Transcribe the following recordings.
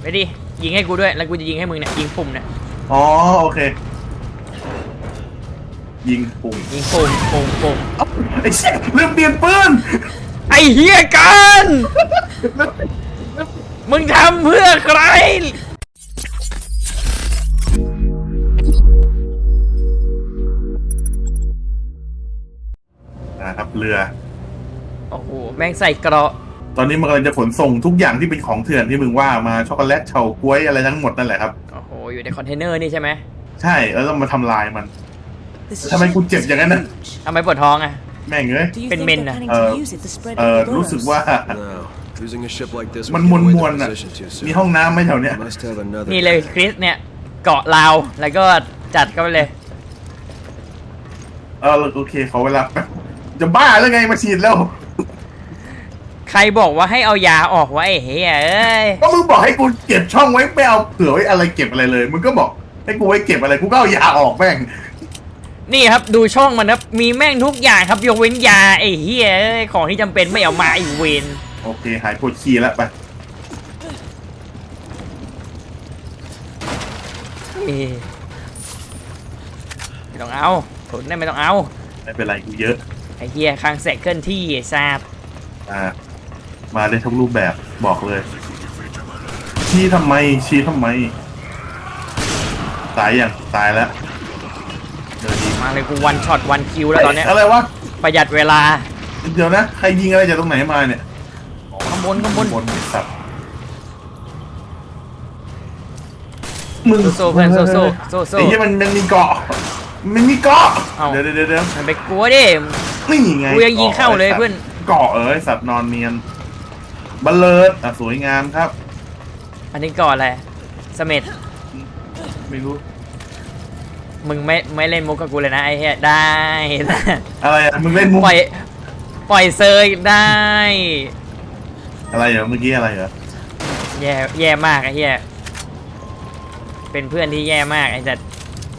ไปดิยิงให้กูด้วยแล้วกูจะยิงให้มึงเนี่ยยิงปุ่มเนี่ยอ๋อโอเค ยิงปุ่มยิงปุ่มปุ่มปุ่มเอ้าไอ้เชี่ยลืมเปลี่ยนปืนไอ้เฮียกันมึงทำเพื่อใครนะครับเรือโอ้โหแม่งใส่เกราะ ตอนนี้มันกำลังจะขนส่งทุกอย่างที่เป็นของเถื่อนที่มึงว่ามาช็อกโกแลตเฉาก๊วยอะไรทั้งหมดนั่นแหละครับ โอ้โห อยู่ในคอนเทนเนอร์นี่ใช่ไหม ใช่แล้วต้องมาทำลายมัน This ทำไม ship กูเจ็บอย่างนั้นนะทำไมปวดท้องอะ แม่งเอ้ย Do you Bên think mình they're à? planning Ờ, to use it to spread เออ Ouroboros? รู้สึกว่า No. Losing a ship like this มัน would ม give น away มวน the ๆอะ position too soon. มีห้องน้ำไหมแถวเนี้ย Must have another. นี่เลยคริสเนี่ย เกาะลาว แล้วก็จัดเข้าไปเลย เออโอเคขอเวลาแป๊บจะบ้าแล้วไงมาฉีดแล้ว ใครบอกว่าให้เอายาออกไว้ไอ้เฮียเอ้ยก็มึงบอกให้กูเก็บช่องไว้ไม่เอาเผื่อไว้อะไรเก็บอะไรเลย มึงก็บอกให้กูไว้เก็บอะไรกูก็เอายาออกแม่งนี่ครับดูช่องมันครับมีแม่งทุกอย่างครับยกเว้นยาไอ้เฮียเอ้ยของที่จำเป็นไม่เอามาไอ้เวนโอเค หายปวดขี้แล้วไปเอ้ยไม่ต้องเอาผลนี่ไม่ต้องเอาไม่เป็นไรกูเยอะไอ้เฮียคางแสกเคลื่อนที่ไอ้ซาบอ่า มาได้ทุกรูปแบบบอกเลย ชี้ทำไม ชี้ทำไม ตายยังตายแล้วเดี๋ยวดีมาเลยกูวันช็อตวันคิวแล้วตอนเนี้ยอะไรวะ ประหยัดเวลาเดี๋ยวนะ ใครยิงอะไรจากตรงไหนมาเนี่ยข้างบนข้างบนบนไอ้สัตว์มึงสู้ๆเพื่อนสู้สู้สู้สู้ไอ้เหี้ยมันมันมีเกาะ มันมีเกาะ เอ้า เดี๋ยวเดี๋ยวเดี๋ยวเดี๋ยวมันไปกลัวดินี่ไงกูยังยิงเข้าเลยกะไสัตว์เพื่อน เกาะเอ้ยสัตว์นอนเนียน บัลเลิดอะสวยงามครับ อันนี้ก่อนอะไรเสม็ดไม่รู้ มึงไม่ไม่เล่นมุกกับกูเลยนะไอ้เหี้ยได้ อะไรอะมึงเล่นมุกปล่อย ปล่อยเซยได้ อะไรเหรอเมื่อกี้อะไรเหรอแย่แย่มากไอ้เหี้ยเป็นเพื่อนที่แย่มากไอ้จัด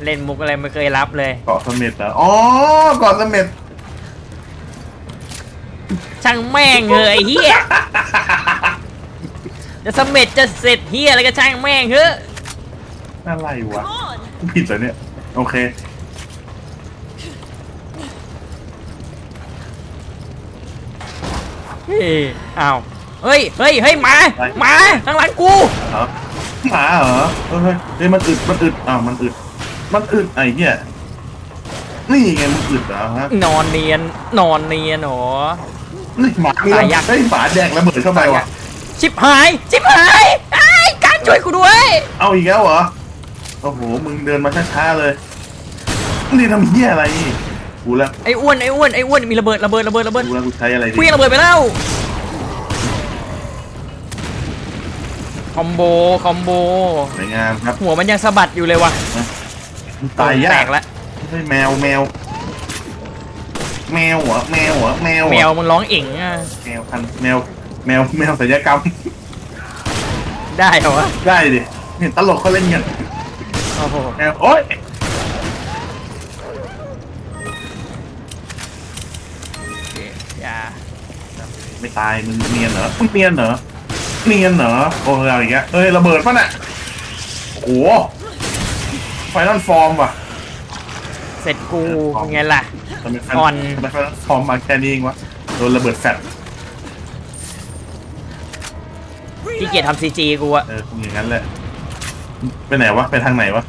เล่นมุกอะไรไม่เคยรับเลย เกาะเสม็ดเหรออ๋อเกาะเสม็ด ช่างแม่งเลยไอ้เหี้ยจะเสม็ดจะเสร็จเหี้ยอะไรก็ช่างแม่งเถอะอะไรวะกูผิดเหรอเนี่ย โอเค เฮ้ยอ้าวเฮ้ยเฮ้ยเฮ้ยหมาหมาข้างหลังกูเหรอหมาเหรอเฮ้ยเฮ้ยเฮ้ยมันอึดมันอึดอ้าวมันอึดมันอึดไอ้เหี้ยนี่ไงมันอึดเหรอฮะนอนเนียนนอนเนียนหรอ นี่หมามีตายยักษ์เฮ้ยหมาแดกระเบิดเข้าไปว่ะ ชิบหาย ชิบหายไอ้ยการช่วยกูด้วย เอาอีกแล้วเหรอ โอ้โห มึงเดินมาช้าๆเลย นี่ทำเหี้ยอะไรกูแล้วไอ้อ้วนไอ้อ้วนไอ้อ้วนมีระเบิดระเบิดระเบิดระเบิดกูแล้วกูใช้อะไรดีเคลี้ยงระเบิดไปแล้ว คอมโบ คอมโบ สวยงามครับหัวมันยังสะบัดอยู่เลยว่ะตายยาแตกกแล้วเฮ้ยแมวแมว แมวเหรอแมวเหรอแมวเหรอแมวมันร้องเอ่งอะแมวพันแมวแมวแมวศัลยกรรม ได้เหรอวะได้ดิเห็นตลกเขาเล่นกันโอ้โหแมวโอ๊ยอย่าไม่ตายมึงเนียนเหรอมึงเนียนเหรอเนียนเหรอโอ้ยอะไรอย่างเงี้ยเอ้ยระเบิดป่ะน่ะโอ้โหไฟนอลฟอร์มว่ะ เสร็จกูไงล่ะ ทำไมไฟอ่อน ทำไมไฟนอลฟอร์มมาแค่นี้เองวะโดนระเบิดแฟลชที่เกียจทำซีจีกูอะเออคงอย่างนั้นแหละไปไหนวะไปทางไหนวะ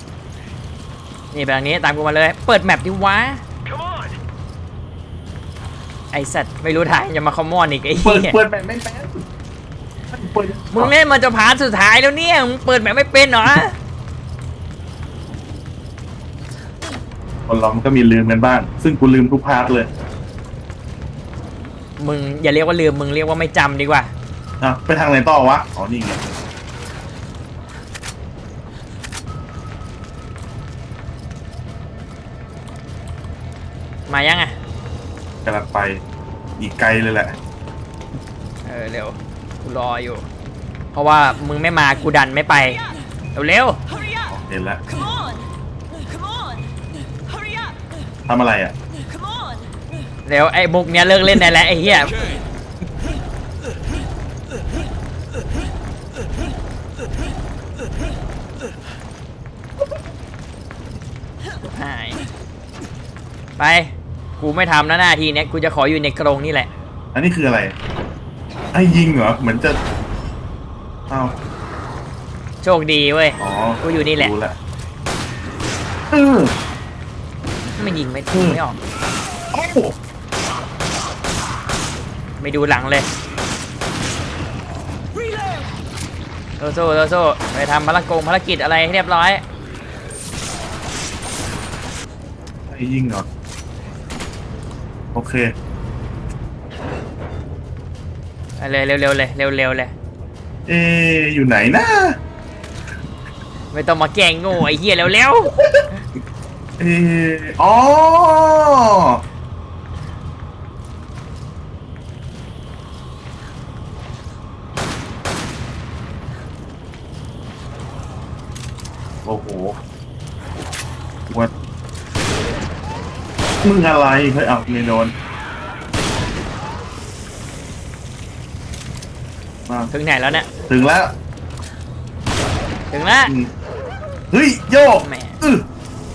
นี่แบบนี้ตามกูมาเลย เปิดแมปดิวะไอสัตว์ไม่รู้ทางจะมาคอมมอนอีกไอ้เปิดเหี้ยเปิดแบบไม่แป๊บเปิดมึงเล่นมาจะพาร์ทสุดท้ายแล้วเนี่ยมึงเปิดแมปไม่เป็นเหรอ คนเรามันก็มีลืมกันบ้าง ซึ่งกูลืมทุกพาร์ทเลยมึงอย่าเรียกว่าลืมมึงเรียกว่าไม่จำดีกว่า อะไปทางไหนต่อวะ อ๋อ นี่ไง มายังอะ กำลังไปอีกไกลเลยแหละ เออเร็วกูรออยู่ เพราะว่ามึงไม่มากูดันไม่ไป เร็ว Hurry up! เห็นแล้ว Come on! ทำอะไรอะ Come on! ๆเร็วไอ้มุกเนี้ยเลิกเล่นได้แล้วไอ้เหี้ยหาย ไป กูไม่ทำนะหน้าที่เนี้ยกูจะขออยู่ในกรงนี่แหละ อันนี้คืออะไร ไอ้ยิงเหรอ เหมือนจะอ้าวโชคดีเว้ย อ๋อกูอยู่นี่แหละ รู้แล้วเออ ไม่ยิงไม่อืมไม่ออก โอ้ไม่ดูหลังเลย Reload. โซโซโซโซไปทำภารกงภารกิจอะไรให้เรียบร้อย ไอ้ยิงเหรอ โอเคไปเลยเร็วๆเลยเร็วๆเลย เอะอยู่ไหนนะ ไม่ต้องมาแกล้งโง่ไอ้เหี้ยเร็ว เอะอ๋อโอ้โหวัดมึงอะไรเฮ้ยเอาไม่โดน มาๆถึงไหนแล้วเนี่ย ถึงแล้วถึงแล้วอืมเฮ้ย โยกแหม อือ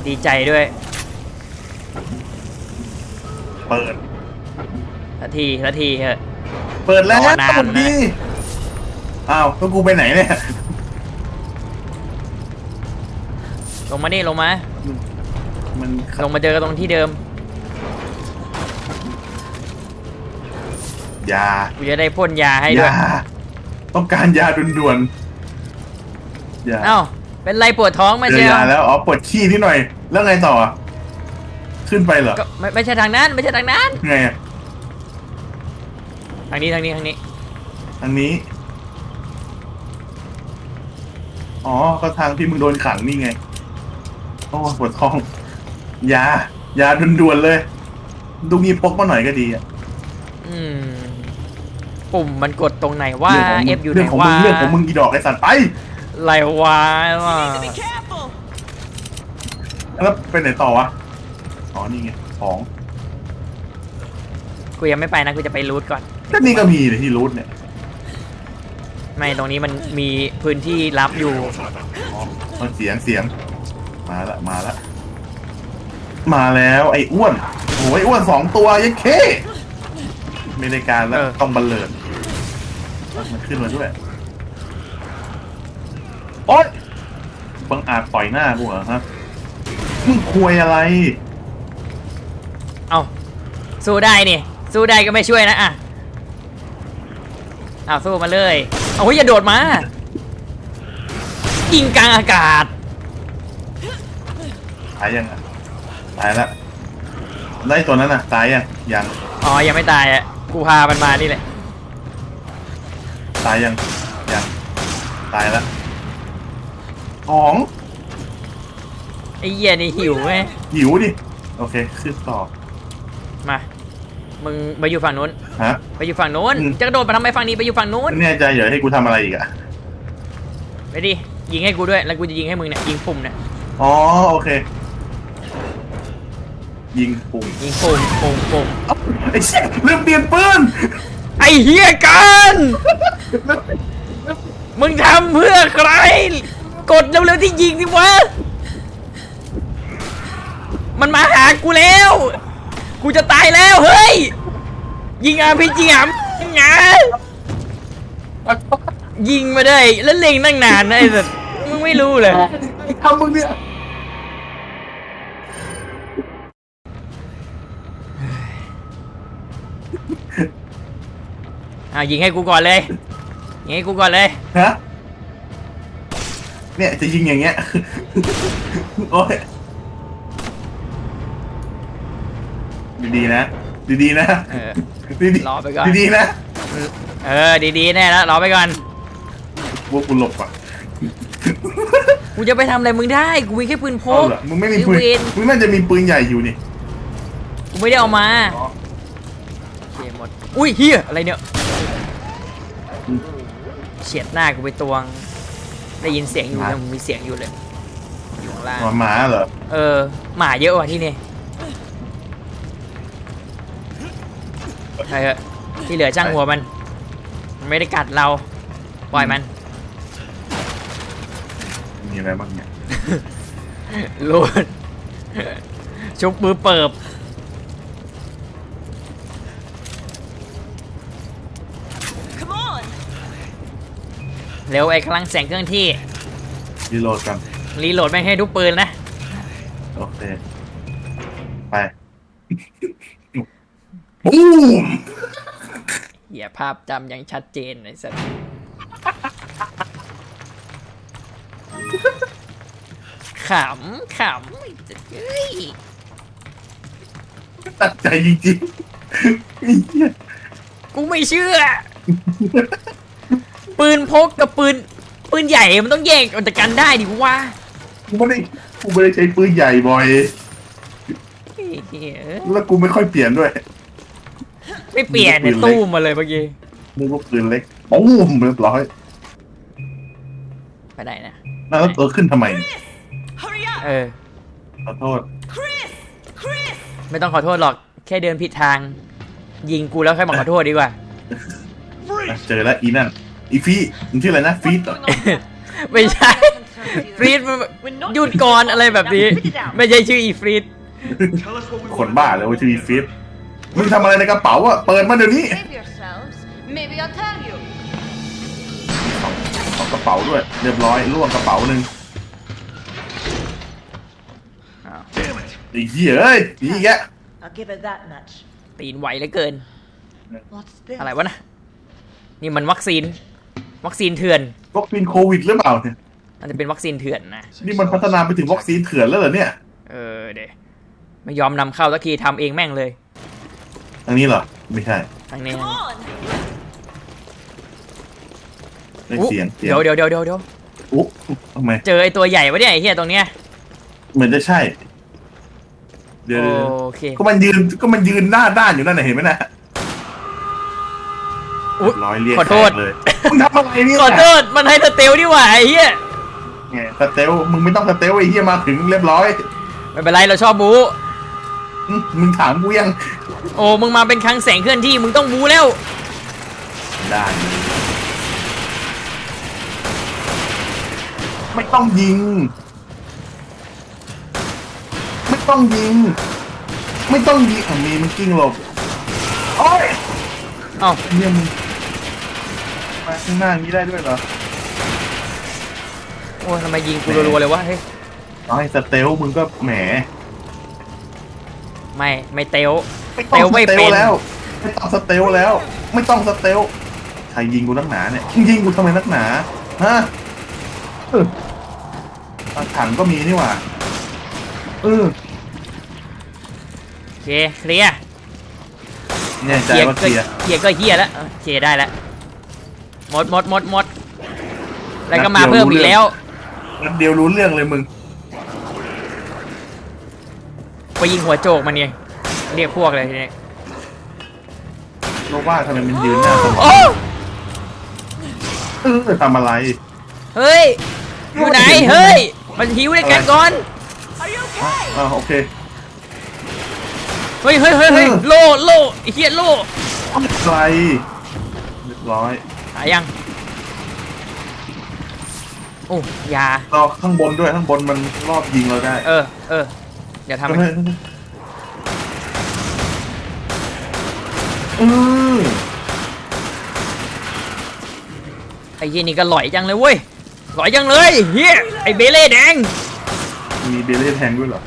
ดีใจด้วยเปิดสักทีสักทีเถอะ เปิดแล้วรอนานนะสวัสดีอ้าวแล้วกูไปไหนเนี่ยลงมานี่ลงมา มันลงมาเจอกันตรงที่เดิมยากูจะได้พ่นยาให้ด้วย ยาต้องการยาด่วนๆยา เอ้า เป็นไรปวดท้องไหมาเจเชีอยวยาแล้วอ๋อปวดขี้นิดหน่อย แล้วไงต่ออะขึ้นไปเหรอก็ไม่ไม่ใช่ทางนั้นไม่ใช่ทางนั้น ไงอะทางนี้ทางนี้ทางนี้ทางนี้ อ๋อก็ทางที่มึงโดนขังนี่ไงโอ้ปวดท้อง ยา ยาด่วนๆเลย ดูงี้พกมาหน่อยก็ดีอะอืม ปุ่มมันกดตรงไหนว่า เรื่ F ขงมึงอยู่ไหเรื่นองของว่ามึงเรื่องของมึงอีดอกไอสัตว์ไป ไรวะว่า Need to be careful. แล้วไปไหนต่อวะอ๋อนี่ไงของกูยังไม่ไปนะกูจะไปรูทก่อน ก็นี่ก็มีเลยที่รูทเนี่ย ไม่ตรงนี้มันมีพื้นที่รับอยู่ อ๋อมันเสียงเสียง มาละมาละ มาแล้วไอ้อ้วนโอ้ยอ้วนสองตัวยังเคไม่ได้การแล้วเออ ต้องบันเลินมันขึ้นมาด้วย โอ๊ยบังอาจปล่อยหน้ากูเหรอฮะมึงควยอะไร เอ้าสู้ได้นี่สู้ได้ก็ไม่ช่วยนะอะเอาสู้มาเลยเอาเฮ้ยอย่าโดดมายิงกลางอากาศตายยังอะตายละไล่ตัวนั้นอะ ตายยังยังอ๋อยังไม่ตายอะกูพามันมานี่แหละตายยังยังตายละ ของไอ้เหี้ยนี่หิวไหมหิวดิ โอเคขึ้นต่อมา มึงไปอยู่ฝั่งนู้น ฮะ ไปอยู่ฝั่งนู้น อืม จะกระโดดมาทำไมฝั่งนี้ไปอยู่ฝั่งนู้น แน่ใจเหรอให้กูทำอะไรอีกอะ ไปดิ ยิงให้กูด้วย แล้วกูจะยิงให้มึงเนี่ย ยิงปุ่มเนี่ย อ๋อโอเค ยิงปุ่มยิงปุ่มปุ่มปุ่มเอ้าไอ้เชี่ยลืมเปลี่ยนปืนไอ้เหี้ยกัน มึงทำเพื่อใคร กดเร็วๆที่ยิงดิวะ มันมาหากูแล้ว กูจะตายแล้วเฮ้ย ยิงอาพีจีอะงายิงมาได้แล้วเล็งตั้งนานนะไอ้สัสมึงไม่รู้เลยทำมึงเนี่ยอ่ายิงให้กูก่อนเลยยิงให้กูก่อนเลยฮะ เนี่ยจะยิงอย่างเงี้ย โอ้ยดีๆนะ ดีๆนะเออ ดีๆรอไปก่อน ดีๆนะเออดีๆแน่แล้วรอไปก่อนพวกกูหลบอะกูจะไปทำอะไรมึงได้กูมีแค่ปืนพเอากเหรอมึงไม่มีปืนไอ้เวรมึงน่าจะมีปืนใหญ่อยู่นี่กูไม่ได้เอามาอ๋อโอเคหมดอุ้ยเฮียอะไรเนี่ยเฉียดหน้ากูไปตวง ได้ยินเสียงอยู่ยังมีเสียงอยู่เลย อยู่ข้างล่าง หมาหมาเหรอ เออ หมาเยอะว่ะที่นี่ใช่เหอะที่เหลือจ้างหัวมัน มันไม่ได้กัดเรา ปล่อยมัน มีอะไรบ้างเนี่ยโหลดชุบมือเปิบ Come on. เร็วไอ้กำลังแสงเครื่องที่รีโหลดกันรีโหลดไม่ให้ทุกปืนนะ โอเค ไปบูมเหี้ยภาพจำยังชัดเจนไอ้สัสขำขำเฮ้ยตัดใจจริงๆไอ้เหี้ยกูไม่เชื่อ ปืนพกกับปืนปืนใหญ่มันต้องแยกออกจากกันได้ดิว่ากูไม่ได้กูไม่ได้ใช้ปืนใหญ่บ่อย แล้วกูไม่ค่อยเปลี่ยนด้วย ไม่เปลี่ยนในตู้มาเลยเมื่อกี้นึกว่าปืนเล็กบูมเรียบร้อยไปไหนนะแล้วเออขึ้นทำไม Hurry up. เออ ขอโทษ Chris. Chris. ไม่ต้องขอโทษหรอก แค่เดินผิดทาง ยิงกูแล้วค่อยมาขอโทษดีกว่าอะเจอแล้วอีนั่น อีฟี่มึงชื่ออะไรนะฟีดเหรอ ไม่ใช่ ฟรีดมันหยุดก่อนอะไรแบบนี้ ไม่ใช่ชื่ออีฟรีดคนบ้าเลยว่าชื่ออีฟีดมึงทำอะไรในกระเป๋าอะ เปิดมาเดี๋ยวนี้ Save yourselves. Maybe I'll tell you. เอากระเป๋าด้วย เรียบร้อยล่วงกระเป๋าหนึ่งอ้าวไอ้เหี้ยเอ้ยนี่แก I'll give it that much. ตีนไหวเหลือเกิน What's this? อะไรวะนะ นี่มันวัคซีน วัคซีนเถื่อนวัคซีนโควิดหรือเปล่าเนี่ยอาจจะเป็นวัคซีนเถื่อนนะ นี่มันพัฒนาไปถึงวัคซีนเถื่อนแล้วเหรอเนี่ย เออเดไม่ยอมนำเข้าสักทีทำเองแม่งเลยทางนี้เหรอ ไม่ใช่ทางนี้ Come on. ได้อุ๊เสียงเสียงเดี๋ยวเดี๋ยวเดี๋ยวเดี๋ยวเดี๋ยวอุ๊ทำไมเจอไอตัวใหญ่วะเนี่ยไอเฮียตรงเนี้ยเหมือนจะใช่ เดี๋ยวโอเค ก็มันยืนก็มันยืนหน้าด้านอยู่นั่นน่ะเห็นไหมนะ อุ๊ยร้อยเรียกขอโทษ แขกเลยมึงทำอะไรเนี่ยขอโทษมันให้สเตลดีกว่าไอ้เหี้ยไงสเตลมึงไม่ต้องสเตลไอ้เหี้ยมาถึงเรียบร้อยไม่เป็นไรเราชอบบูอืมมึงถามกูยังโอ้มึงมาเป็นครั้งแสงเคลื่อนที่มึงต้องบูแล้ว ได้ไม่ต้องยิง ไม่ต้องยิง ไม่ต้องยิงอะมีมันกิ้งหลบโอ้ยเอ้าเยี่ยมงมา ข้างหน้าอย่างนี้ได้ด้วยเหรอโอ้ยทำไมยิงกูรัวๆเลยวะเฮ้ยน้อยสเตลมึงก็แหมไม่ไม่เตลไม่ต้องสเตลไม่สเตเป็ลนแล้ว ไม่ต้องสเตลแล้ว ไม่ต้องสเตลใครยิงกูนักหนาเนี่ยยิงกูทำไมนักหนาฮะเออตาถังก็มีนี่หว่าเออโอเคเคลียร์แน่ใจเคลียร์ว่าก็เคลียร์เคลียร์ก็เฮียแล้วเออเคลียร์ได้แล้ว หมดหมดหมดหมดแล้วก็มาเพิ่มอีกแล้วนัดเดียวรู้เรื่องเลยมึง ไปยิงหัวโจกมันเนี่ยเรียกพวกเลยทีนี้เพราะว่าทำไมมันยืนหน้าสมองโอ้เออทำอะไร เฮ้ย อยู่ไหน เฮ้ย มันหิวด้วยกันก่อน Are you okay? อ่าโอเค เฮ้ยเฮ้ยเฮ้ยเฮ้ยเออโลโลไอ้เฮียโลอะไรเรียบร้อย หายยัง โอ้ยารอข้างบนด้วยข้างบนมันรอบยิงเราได้เออ เออ เดี๋ยวทำให้เฮ้ยเออไอ้เฮียนี่ก็หลอยจังเลยเว้ย หลอยจังเลยเฮียไอ้เบเล่แดง มีเบลเล่แทงด้วยเหรอ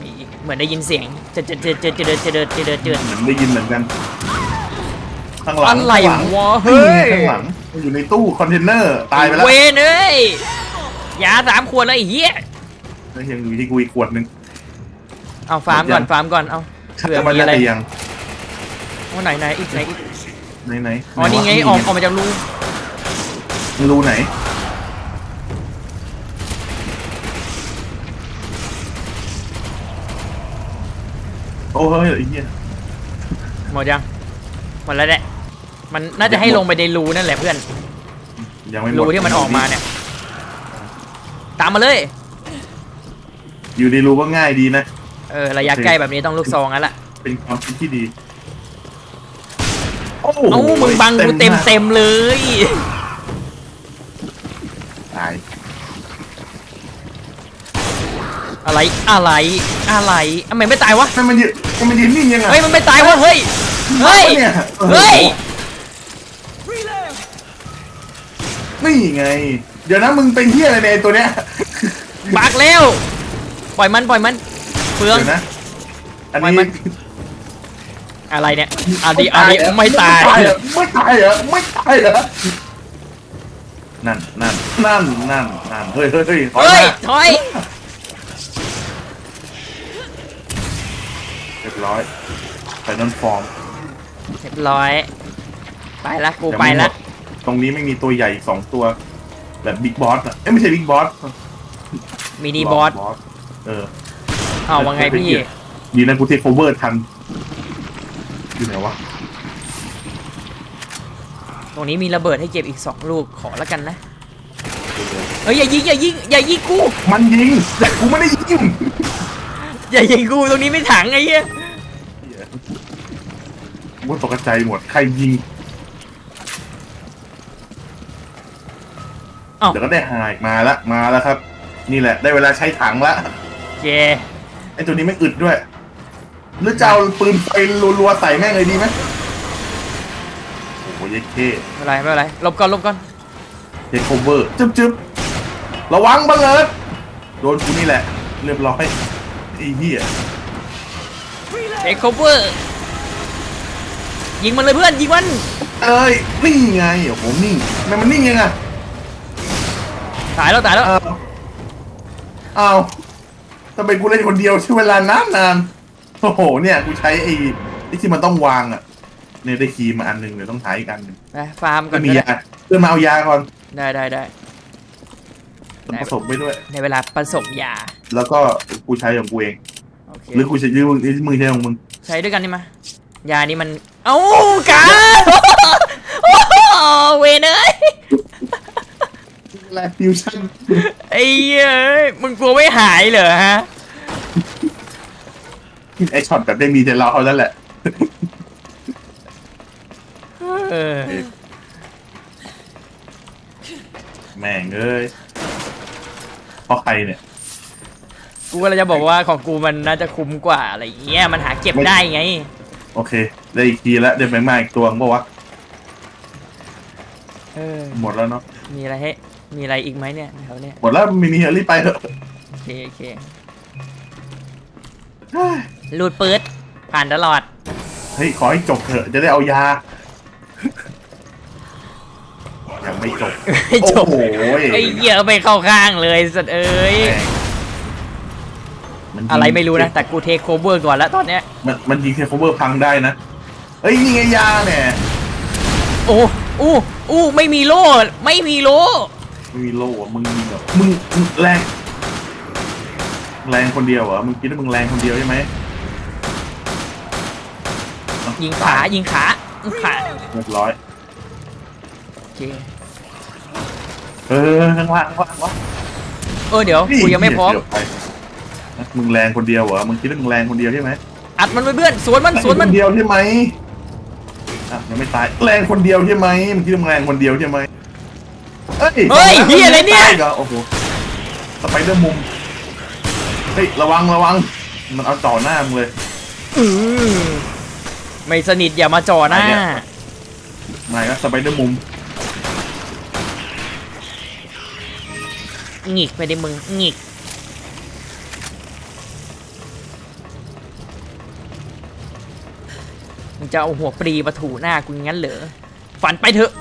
มีเหมือนได้ยินเสียงเจดเจดเจดเจดเจดเจดเจดเจดเจดเหมือนได้ยินเหมือนกัน ข้างหลังอะไรข้างหลังวะเฮ้ย ข้างหลังอยู่ในตู้คอนเทนเนอร์ตายไปแล้วเวนเอ้ยยาสามขวดเลยไอ้เฮียแล้วยังอยู่ที่กูอีกขวดหนึงเอาฟาร์มก่อนหมดยังฟาร์มก่อนเอาเผื่อจะมามีเล่นอะไรอะไรยังอ๋อไหนไหนอีกไหนอีกไหนไหนอ๋อนี่ไงออกออกมาจากรูรูไหนโอ้เฮ้ยไอ้เหี้ยหมดยัง หมดแล้วแหละมันน่าจะให้ลงไปในรูนั่นแหละเพื่อนยังไม่หมดรูที่มันออกมาเนี่ย ตามมาเลย อยู่ในรูก็ง่ายดีนะเออระยะใกล้แบบนี้ต้องลูกซองแล้วล่ะเป็นความคิดที่ดีโอ้โหเอ้ามึงบังกูเต็มเต็มๆเลยตายอะไรอะไรอะไรทำไมไม่ตายวะนั่นมันยืนมันยืนนิ่งยังไงเฮ้ยมันไม่ตายวะเฮ้ย เฮ้ย เนี่ยออเฮ้ย Reload! นี่ไง เดี๋ยวนะมึงเป็นเฮียอะไรเนี่ยไอ้ตัวเนี้ยบักแล้ว ปล่อยมันปล่อยมันเฟือง เดี๋ยวนะ อันไม่นี้มัน อะไรเนี่ยอันนี้อันนี้เหรไม่ตายเหรอไม่ตายเหรอไม่ตายเหรอนั่นนั่นนั่นนั่นนั่นเฮ้ยเฮ้ยเฮ้ยถอยเฮ้ยมาถอย เรียบร้อยไฟนอลฟอร์ม เรียบร้อย ไปละกูยังไปม่หมละ ดตรงนี้ไม่มีตัวใหญ่อีกสองตัว แบบบิ๊กบอสอะเอ้ยไม่ใช่บิ๊กบอสมินิบอสเออ เอาว่าไงพี่ ดีนะกูเทคโอเวอร์ทัน อยู่ไหนวะ ตรงนี้มีระเบิดให้เก็บอีกสองลูกขอแล้วกันนะ เฮ้ยอย่ายิงอย่ายิงอย่ายิงกู มันยิงแต่กูไม่ได้ยิงอย่ายิงกูตรงนี้ไม่ถังไอ้เหี้ย กูตกใจหมด ใครยิงเอ้าเดี๋ยวก็ได้หายมาละมาแล้วครับ นี่แหละ ได้เวลาใช้ถังละเจไอ้ตัวนี้ไม่อึดด้วย หรือจะเอาปืนไฟรัวๆใส่แม่งเลยดีไหมโอ้โหเยัดเท่ไม่เป็นไรไม่เป็นไรหลบก่อนหลบก่อนเทคโอเวอร์จึ๊บจึ๊บระวังบังเอิญโดนกูนี่แหละ เรียบร้อยไอ้เหี้ยเอ็กโคเวอร์ ยิงมันเลยเพื่อนยิงมันเอ้ยนี่ไงโอ้โหนิ่งทำไมมันนิ่งยังไงตายแล้วตายแล้วอ้าวอ้าวทำไมกูเล่นคนเดียวใช้เวลานานนานๆโอ้โหเนี่ยกูใช้ไอ้ไอ้ที่มันต้องวางอะเนี่ยได้คีย์มาอันหนึ่งเดี๋ยวต้องหาอีกอันหนึ่งไปฟาร์มก่ก็อนมีก็ได้ยาเพื่อนมาเอายาก่อนได้ได้ได้ต้องผสมไปด้วย ในเวลาผสมยาแล้วก็กูใช้ของกูเอง โอเคหรือกูใช้ยืมมึงมึงใช้ของมึง ใช้ด้วยกันนี่มายานี้มัน เอ้าการโอ้โหเวนเอ้ยแลฟิวชั่นไอ้เอ้ยมึงกลัวไม่หายเหรอฮะไอช็อตแบบได้มีแต่เราเอาแล้วแหละเออแม่งเอ้ยเพราะใครเนี่ย กูก็เลยจะบอกว่าของกูมันน่าจะคุ้มกว่าอะไรอย่างเงี้ยมันหาเก็บได้ไง โอเค ได้อีกทีแล้วได้แมงมาอีกตัวมั้งวะเออ หมดแล้วเนาะมีอะไรให้ มีอะไรอีกไหมเนี่ยแถวเนี้ยหมดแล้วไม่มีรีบไปเถอะโอเคโอเคเฮ้ยรูดปื๊ดผ่านตลอด เฮ้ยขอให้จบเถอะจะได้เอายา ยังไม่จบไม่จบ โอ้โหไอ้เหี้ยไปเข้าข้างเลยสัตว์เอ้ย แม่งนยิง อะไรไม่รู้นะ แต่กูเทคโคเวอร์ก่อนแล้วตอนเนี้ยมันมันยิงเทคโคเวอร์พังได้นะเฮ้ยนี่ไงยาเนี่ยโอ้อู้อู้ไม่มีโล่ไม่มีโล่ไม่มีโล่อะมึงแบบมึงมึงแรงแรงคนเดียวเหรอมึงคิดว่ามึงแรงคนเดียวใช่ไหมเอ้ยิงขายิงขายิงขาเรียบร้อยโอเคเออข้างล่างข้างล่างวะเออเดี๋ยวกูยังไม่พร้อมเดี๋ยวไป มึงแรงคนเดียวเหรอ มึงคิดว่ามึงแรงคนเดียวใช่ไหมอัดมันไปเพื่อนสวนมันสวนมันแรงคนเดียวใช่ไหมอะยังไม่ตาย แรงคนเดียวใช่ไหมมึงคิดว่ามึงแรงคนเดียวใช่ไหมเฮ้ยเฮ้ยเฮียอะไรเนี่ยตาหรอโอ้โห สไปเดอร์มุม เฮ้ยระวังระวัง มันเอาจ่อหน้ามึงเลย อือไม่สนิทอย่ามาจ่อหน้า อะไรเนี่ยมาแล้วสไปเดอร์มุม หงิกไปดิมึงหงิก จะเอาหัวปรีมาถูหน้ากูงั้นเหรอฝันไปเถอะ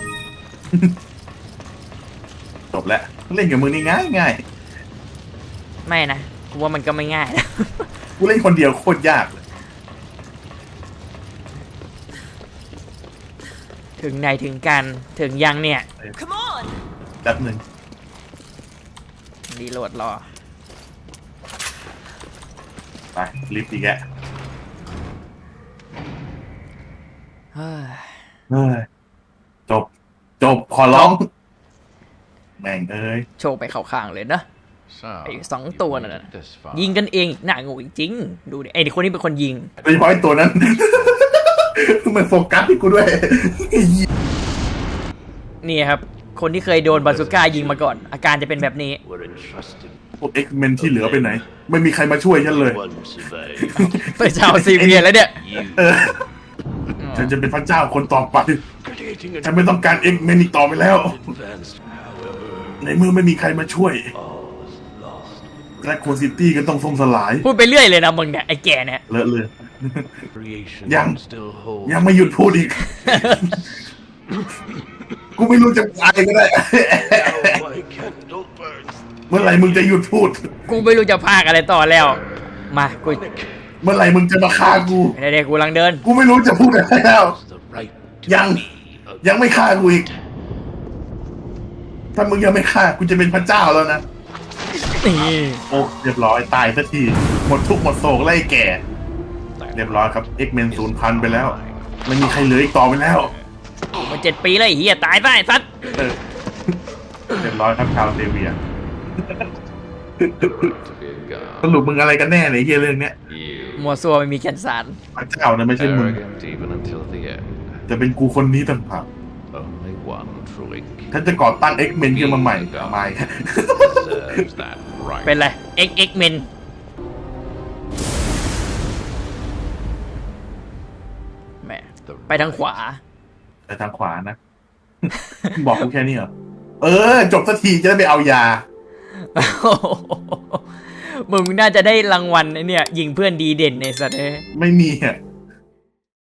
จบแล้วเล่นกับมึงนี่ง่ายง่ายไม่นะกูว่ามันก็ไม่ง่ายนะกูเล่นคนเดียวโคตรยากเลยถึงไหนถึงกันถึงยังเนี่ย Come on! แป๊บหนึ่งรีโหลดรอ ไปลิฟต์อีกแกะ เฮ้ยเฮ้ยจบ จบขอร้อง แม่งเอ้ยโชว์ไปเข้าข้างเลยนะ So, ไอ้สองตัวนั่น you น่ะ went this far. ยิงกันเองอีกหน้างูจริงๆดูดิไอ้คนนี้เป็นคนยิง โดยเฉพาะไอ้ตัวนั้น มันโฟกัสที่กูด้วย นี่ครับ คนที่เคยโดนบาซูก้ายิงมาก่อน อาการจะเป็นแบบนี้ were entrusted. พวกเอ็กเมนที่เหลือไปไหน ไม่มีใครมาช่วยฉันเลย One survived. ไปชาวซีเวียแล้วเนี่ย You เออ ฉันจะเป็นพระเจ้าคนต่อไป creating ฉันไม่ต้องการเอ็กเมนอีกต่อไปแล้ว advanced. However, ในเมื่อไม่มีใครมาช่วย all was lost. และโคซิตี้ก็ต้องส้มสลาย พูดไปเรื่อยเลยนะมึงเนี่ยไอ้แก่เนี่ยเลอะเลย Creation Yang. still holds. ยังไม่หยุดพูดอีก กูไม่รู้จะตายก็ได้ Now my candle burns. เมื่อไหร่มึงจะหยุดพูด กูไม่รู้จะพากอะไรต่อแล้ว มา กู เมื่อไหร่มึงจะมาฆ่ากู เด็กๆกูกำลังเดิน กูไม่รู้จะพูดอะไรแล้ว The right to Yang. be a ยังไม่ฆ่ากูอีก ถ้ามึงยังไม่ฆ่ากูจะเป็นพระเจ้าแล้วนะ นี่โอ้เรียบร้อยตายสักที หมดทุกข์หมดโศกไล่แก่ เรียบร้อยครับ X Men ศูนย์พันไปแล้ว ไม่มีใครเหลืออีกต่อไปแล้ว มาเจ็ดปีแล้วไอ้เฮียตายซะไอ้สัตว์เออเรียบร้อยครับชาวเซเวียสรุปมึงอะไรกันแน่เนี่ยไอ้เฮียเรื่องเนี้ย มัวซัวไม่มีแก่นสารพระเจ้านะไม่ใช่มึง arrogant even until the end. จะเป็นกูคนนี้ต่างหาก Only one truly ฉันจะก่อตั้ง X Men ขึ้นมาใหม่ทำไม deserves that right. เป็นไร X X Men แหมไปทางขวาไปทางขวานะ บอกกูแค่นี้เหรอ เออ จบสักทีจะได้ไปเอายา มึงน่าจะได้รางวัลไอ้เนี่ยยิงเพื่อนดีเด่นในสัตว์เอ้ย ไม่มีอะ